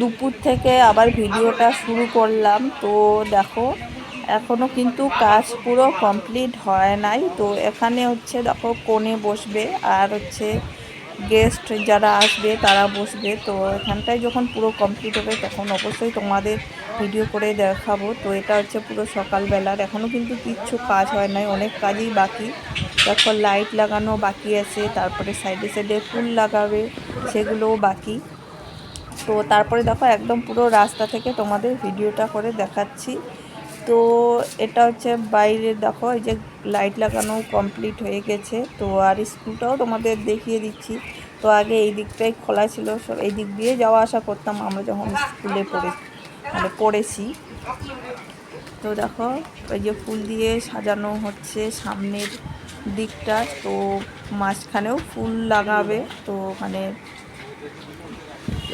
দুপুর থেকে আবার ভিডিওটা শুরু করলাম। তো দেখো এখনও কিন্তু কাজ পুরো কমপ্লিট হয় নাই। তো এখানে হচ্ছে দেখো, কোণে বসবে আর হচ্ছে গেস্ট যারা আসবে তারা বসবে। তো এখানটায় যখন পুরো কমপ্লিট হবে তখন অবশ্যই তোমাদের ভিডিও করে দেখাবো। তো এটা হচ্ছে পুরো সকালবেলার। এখনও কিন্তু কিচ্ছু কাজ হয় নাই, অনেক কাজই বাকি। তারপর লাইট লাগানো বাকি আছে, তারপরে সাইডে সাইডে ফুল লাগাবে, সেগুলোও বাকি। তো তারপরে দেখো একদম পুরো রাস্তা থেকে তোমাদের ভিডিওটা করে দেখাচ্ছি। তো এটা হচ্ছে বাইরে দেখো, এই যে লাইট লাগানো কমপ্লিট হয়ে গেছে। তো আর স্কুলটাও তোমাদের দেখিয়ে দিচ্ছি। তো আগে এই দিকটাই খোলা ছিল সব এই দিক দিয়ে যাওয়া আসা করতাম আমরা যখন স্কুলে পড়ে মানে পড়েছি। তো দেখো, এই যে ফুল দিয়ে সাজানো হচ্ছে সামনের দিকটা, তো মাঝখানেও ফুল লাগাবে। তো মানে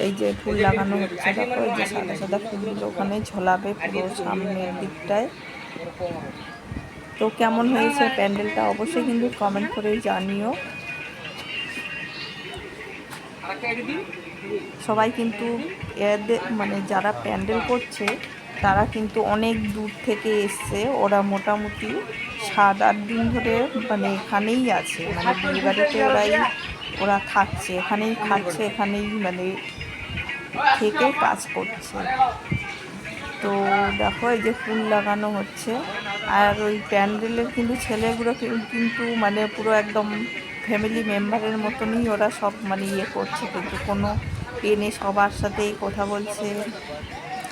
এই যে ফুল লাগানো হচ্ছে দেখো এই যে সাদা সাদা ফুলগুলো ওখানে ঝোলাবে পুরো সামনের দিকটায়। তো কেমন হয়েছে প্যান্ডেলটা অবশ্যই কিন্তু কমেন্ট করে জানিও। সবাই কিন্তু এদের মানে যারা প্যান্ডেল করছে তারা কিন্তু অনেক দূর থেকে এসছে। ওরা মোটামুটি সাত আট দিন ধরে মানে এখানেই আছে। মানে বিয়ে বাড়িতে ওরাই ওরা থাকছে এখানেই খাচ্ছে এখানেই মানে থেকে কাজ করছে। তো দেখো, এই যে ফুল লাগানো হচ্ছে। আর ওই প্যান্ডেলের কিন্তু ছেলেগুলো কিন্তু মানে পুরো একদম ফ্যামিলি মেম্বারের মতনই ওরা সব মানে ইয়ে করছে। কিন্তু কোনো এনে সবার সাথেই কথা বলছে।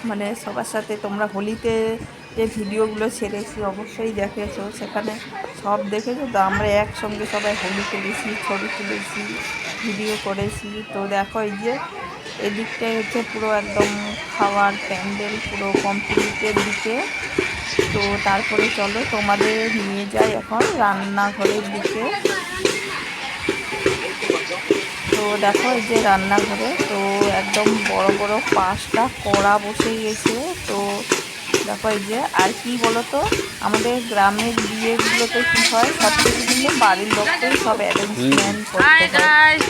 মানে সবার সাথে তোমরা হোলিতে যে ভিডিওগুলো ছেড়েছি, অবশ্যই দেখেছ। সেখানে সব দেখেছ তো? আমরা একসঙ্গে সবাই হোলি খেলেছি, ছবি তুলেছি, ভিডিও করেছি। তো দেখো, এই যে এদিকটাই হচ্ছে পুরো একদম খাওয়ার প্যান্ডেল পুরো কমপ্লিটের দিকে। তো তারপরে চলো তোমাদের নিয়ে যাই এখন রান্নাঘরের দিকে। তো দেখো এই যে রান্নাঘরে, তো একদম বড় বড় পাঁচটা কড়া বসে গেছে। তো দেখো এই যে আর কি বলতো আমাদের গ্রামের বিয়েগুলোতে কি হয় সব কিছু কিন্তু বাড়ির লোককেই সব অ্যারেঞ্জমেন্ট করতে হয়।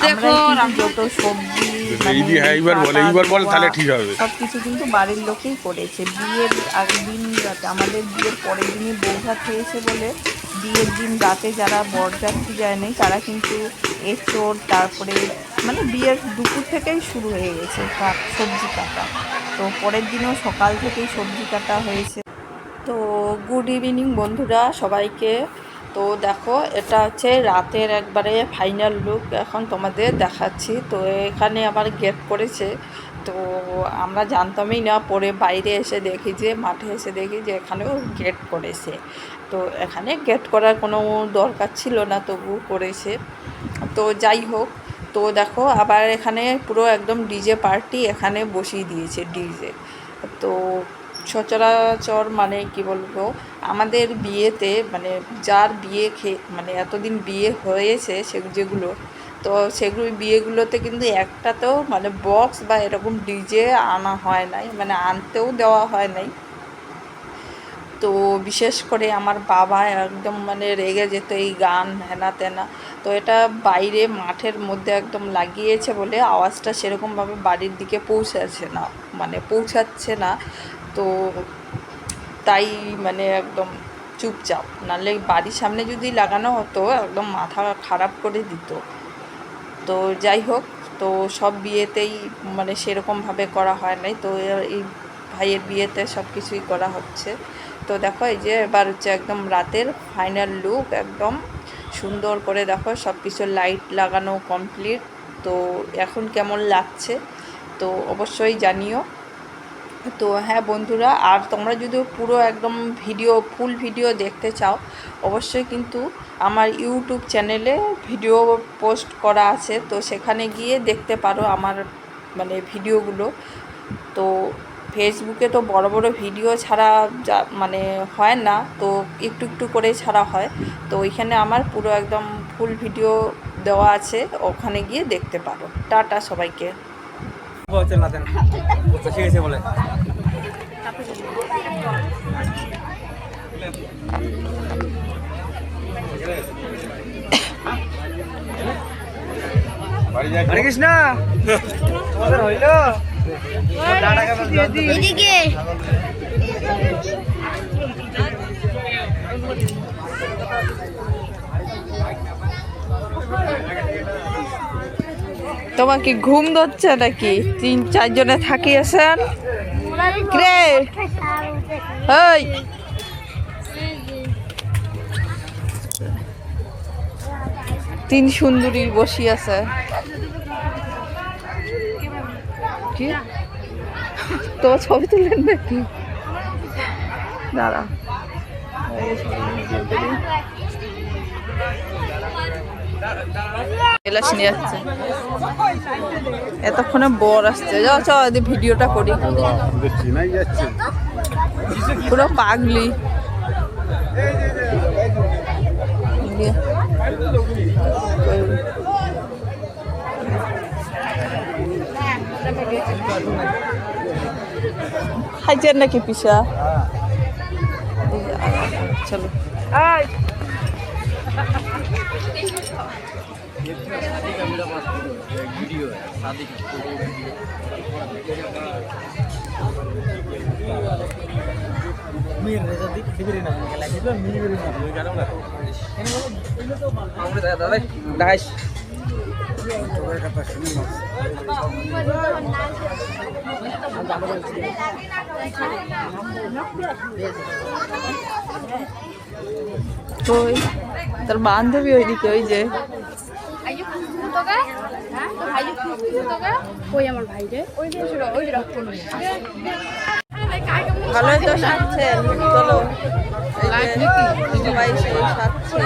আমরা যত সবজি এইদি হ্যাঁ এইবার বল এইবার বল তাহলে ঠিক হবে। সব কিছু কিন্তু বাড়ির লোকেই করেছে। বিয়ের আগের দিন রাতে আমাদের বিয়ের পরের দিনই বৌভাত হয়েছে বলে বিয়ের দিন রাতে যারা বরযাত্রী যায় যায়নি তারা কিন্তু এঁচড় তারপরে মানে বিয়ের দুপুর থেকেই শুরু হয়ে গেছে সবজি কাটা। তো পরের দিনও সকাল থেকেই সবজি কাটা হয়েছে। তো গুড ইভিনিং বন্ধুরা সবাইকে। তো দেখো, এটা হচ্ছে রাতের একবারে ফাইনাল লুক এখন তোমাদের দেখাচ্ছি। তো এখানে আবার গেট করেছে তো আমরা জানতামই না, পরে বাইরে এসে দেখি যে, মাঠে এসে দেখি যে এখানেও গেট করেছে তো এখানে গেট করার কোনো দরকার ছিল না তবু করেছে। তো যাই হোক তো দেখো, আবার এখানে পুরো একদম ডিজে পার্টি এখানে বসিয়ে দিয়েছে ডিজে। তো সচরাচর মানে কি বলব, আমাদের বিয়েতে মানে যার বিয়ে খেয়ে মানে এতদিন বিয়ে হয়েছে সে, যেগুলো, তো সেগুলো বিয়েগুলোতে কিন্তু একটাতেও মানে বক্স বা এরকম ডিজে আনা হয় নাই মানে আনতেও দেওয়া হয় নাই। তো বিশেষ করে আমার বাবা একদম মানে রেগে যেত এই গান, হেনা তেনা। তো এটা বাইরে মাঠের মধ্যে একদম লাগিয়েছে বলে আওয়াজটা সেরকমভাবে বাড়ির দিকে পৌঁছাচ্ছে না মানে পৌঁছাচ্ছে না। তো তাই মানে একদম চুপচাপ, নাহলে বাড়ির সামনে যদি লাগানো হতো, একদম মাথা খারাপ করে দিত। তো যাই হোক, তো সব বিয়েতেই মানে সেরকমভাবে করা হয় নাই। তো এই ভাইয়ের বিয়েতে সব কিছুই করা হচ্ছে। তো দেখো, এই যে এবার হচ্ছে একদম রাতের ফাইনাল লুক একদম সুন্দর করে দেখো সব কিছু লাইট লাগানো কমপ্লিট তো এখন কেমন লাগছে? তো অবশ্যই জানিও। তো হ্যাঁ বন্ধুরা, আর তোমরা যদি পুরো একদম ভিডিও ফুল ভিডিও দেখতে চাও, অবশ্যই কিন্তু আমার ইউটিউব চ্যানেলে ভিডিও পোস্ট করা আছে। তো সেখানে গিয়ে দেখতে পারো আমার মানে ভিডিওগুলো তো ফেসবুকে তো বড় বড় ভিডিও ছাড়া যা মানে হয় না তো একটু একটু করে ছাড়া হয়। তো ওইখানে আমার পুরো একদম ফুল ভিডিও দেওয়া আছে ওখানে গিয়ে দেখতে পারো। টাটা সবাইকে। বলে হরে কৃষ্ণ! হইল এদিকে। তোমার কি ঘুম ধরছে নাকি? তিন চারজনে থাকি আছেন তিন সুন্দরী বসি আছে কি? তোমার ছবি তুললেন নাকি? দাঁড়া। নিয়ে যাচ্ছে এতক্ষণে বর আসছে। যাও চ ভিডিওটা করি। পুরো পাগলি। খাইছেন নাকি পিসা? চলো। ওই তোর বান্ধবী ওইদিকে ওই যে। ওই আমার ভাই রে। ওই যে ওই ভালোই তো সাজছেন চলো সবাই সেই সাজছে।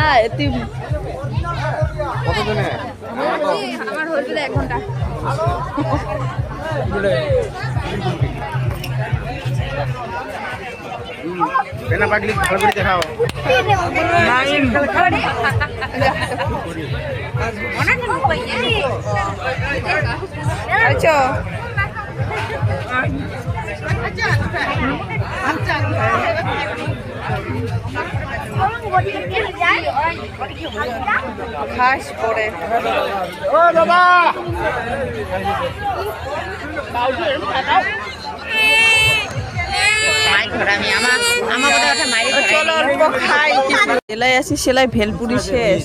আয় তুই আমার হয়েছিল এক ঘণ্টা। পেনা পাগলি ভালো করে দেখাও। আচ্ছা। খাস পরে চলো অল্প খাই। কিছু সেলাই আছি সেলাই ভেলপুরি শেষ।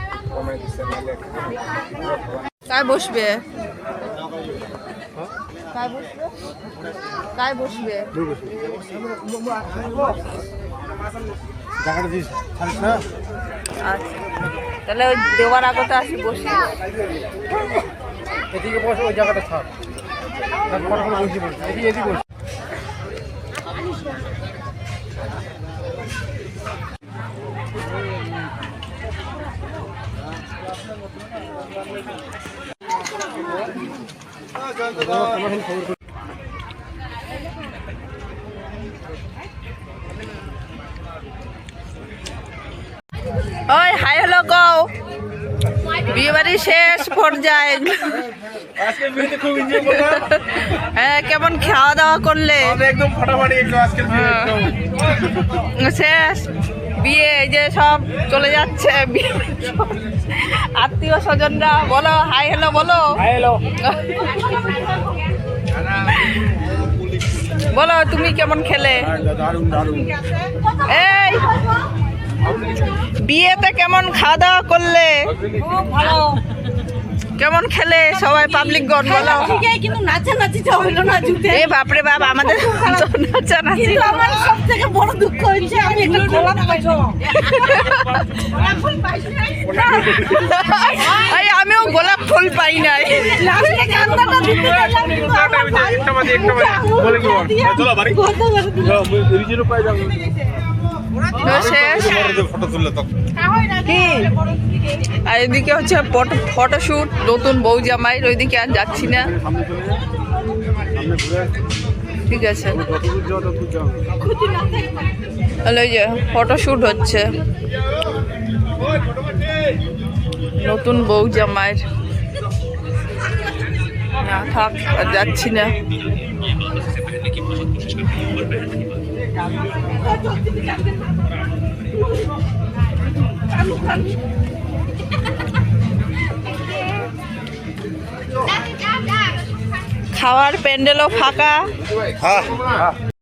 কায় বসবে? কায় বসবে? কায় বসবে? টাকাটা দিস ছাড়িস না? আচ্ছা। তাহলে ওই দেওয়ার আগতে আসি বসি। এদিকে বস ওই জায়গাটা তারপর এদিকে বস। ওই হাই হ্যালো গো বিয়ে বাড়ি শেষ পর্যায়ে। হ্যাঁ কেমন খাওয়া দাওয়া করলে একদম আজকে শেষ। বিয়ে যে সব চলে যাচ্ছে। আত্মীয় স্বজনরা বলো হাই হ্যালো বলো। বলো তুমি কেমন খেলে? দারুণ। এই বিয়েতে কেমন খাওয়া দাওয়া করলে? কেমন খেলে? সবাই পাবলিক গণ বলো। কিন্তু নাচানাচিটা হইল না জুতে এ বাপরে বাপ আমাদের তো নাচানাচি। কিন্তু আমার সব থেকে বড় দুঃখ হচ্ছে আমি একটা গোলাপ পাইছো। এই আমিও গোলাপ ফুল পাই নাই। লাস্টে কান্নাটা দিতে গেলাম একটা বাজে একটা বাজে বলে কি বল? চলো বাড়ি। কত। পাই যাব। কি? আর এদিকে হচ্ছে ফটোশুট নতুন বউ জামাইয়ের ওইদিকে আর যাচ্ছি না। ঠিক আছে। তাহলে ওই যে ফটোশুট হচ্ছে। নতুন বউ জামাইয়ের। না থাক আর যাচ্ছি না। খাওয়ার প্যান্ডেলও ফাঁকা। হ্যাঁ।